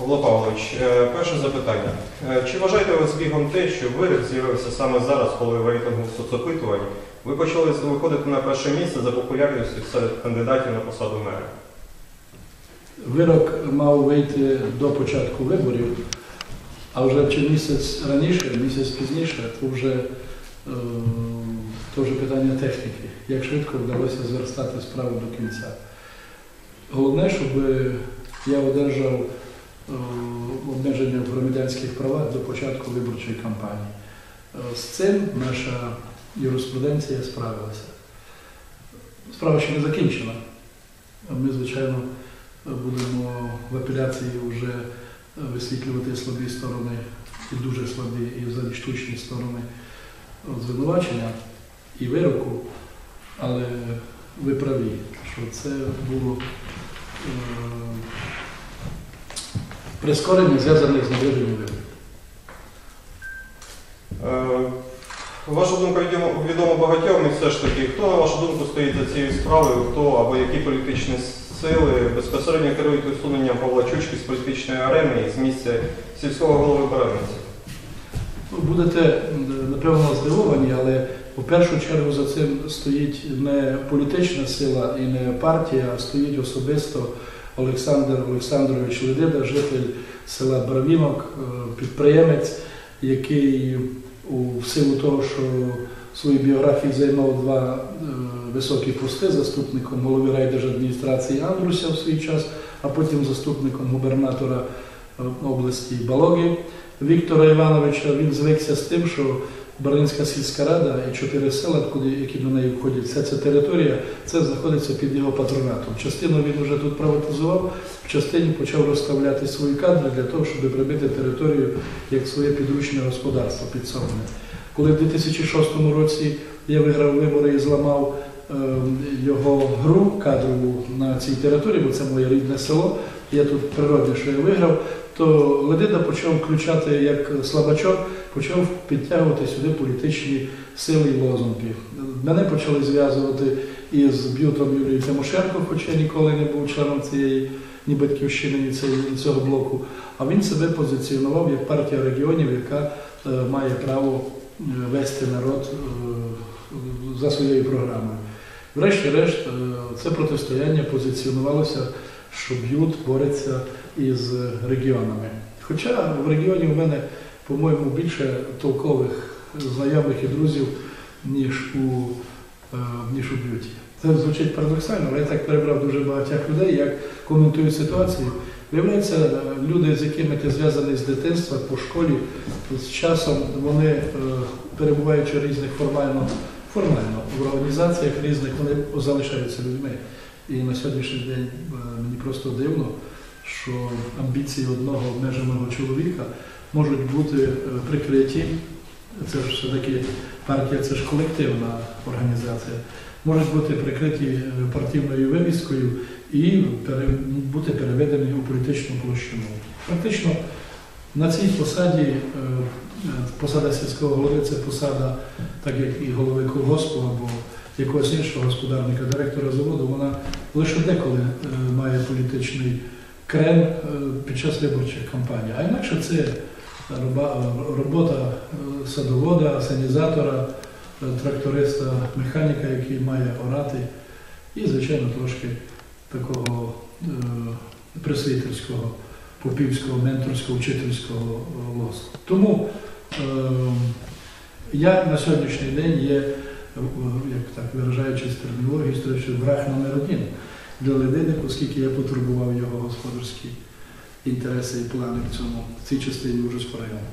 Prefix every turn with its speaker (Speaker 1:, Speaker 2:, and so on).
Speaker 1: Павло Павлович, е, перше запитання. Е, Чи вважаєте ви збігом те, що вирок з'явився саме зараз, коли в рейтингу соцопитувань ви почали виходити на перше місце за популярністю серед кандидатів на посаду мера?
Speaker 2: Вирок мав вийти до початку виборів, а вже чи місяць раніше, місяць пізніше, то вже, е, то питання техніки. Як швидко вдалося зверстати справу до кінця. Головне, щоб я одержав обмеження в громадянських правах до початку виборчої кампанії. Е, З цим наша юриспруденція справилася. Справа ще не закінчена. Ми, звичайно, будемо в апеляції вже висвітлювати слабі сторони і дуже слабі, і взагалі штучні сторони звинувачення і вироку, але ви праві, що це було е, прискорення зв'язане з наближенням виборів.
Speaker 1: Е, Ваша думка відома, багатьом, і все ж таки, хто, на вашу думку, стоїть за цією справою, хто або які політичні сили безпосередньо керують усуненням Павла Чучки з політичної арени і з місця сільського голови Баранниці?
Speaker 2: Ну, Будете напевно здивовані, але у першу чергу за цим стоїть не політична сила і не партія, а стоїть особисто Олександр Олександрович Ледида, житель села Барвінок, е, підприємець, який у силу того, що в своїй біографії займав два е, високі пости заступником голови райдержадміністрації Андруся в свій час, а потім заступником губернатора е, області Балоги. Віктора Івановича він звикся з тим, що Баринська сільська рада і чотири села, куди, які до неї входять, вся ця територія, це знаходиться під його патронатом. Частину він вже тут приватизував, в частині почав розставляти свої кадри для того, щоб прибити територію як своє підручне господарство підсобне. Коли в 2006 році я виграв вибори і зламав е, його гру кадрову на цій території, бо це моє рідне село, я тут природне, що я виграв, то Ледида почав включати як слабачок, почав підтягувати сюди політичні сили і лозунги. Мене почали зв'язувати із Б'ютом Юрієм Тимошенко, хоча я ніколи не був членом цієї ні батьківщини, ні цього блоку. А він себе позиціонував як партія регіонів, яка е, має право е, вести народ е, за своєю програмою. Врешті-решт, це протистояння позиціонувалося, що б'ют бореться із регіонами. Хоча в регіоні у мене, по-моєму, більше толкових знайомих і друзів, ніж у, е, ніж у б'юті. Це звучить парадоксально, але я так перебрав дуже багатьох людей, як коментують ситуацію. Виявляється, люди, з якими ти зв'язаний з дитинства по школі, з часом вони, е, перебуваючи різних формально, формально в організаціях різних, вони залишаються людьми. І на сьогоднішній день е, мені просто дивно, що амбіції одного обмеженого чоловіка можуть бути е, прикриті. Це ж все-таки партія, це ж колективна організація, можуть бути прикриті е, партійною вивіскою і бути переведені у політичну площину. Фактично на цій посаді посада сільського голови це посада, так як і голови колгоспу або якогось іншого господарника, директора заводу, вона лише деколи е, має політичний крем е, під час виборчих кампаній. А інакше це робота е, садовода, санізатора, е, тракториста, механіка, який має орати, і, звичайно, трошки такого просвітерського, попівського, менторського, вчительського лосу. Тому я на сьогоднішній день є, як так виражаючись термінологією, що враг номер один для Ледини, оскільки я потурбував його господарські інтереси і плани в цьому в цій частині Ужгородського району.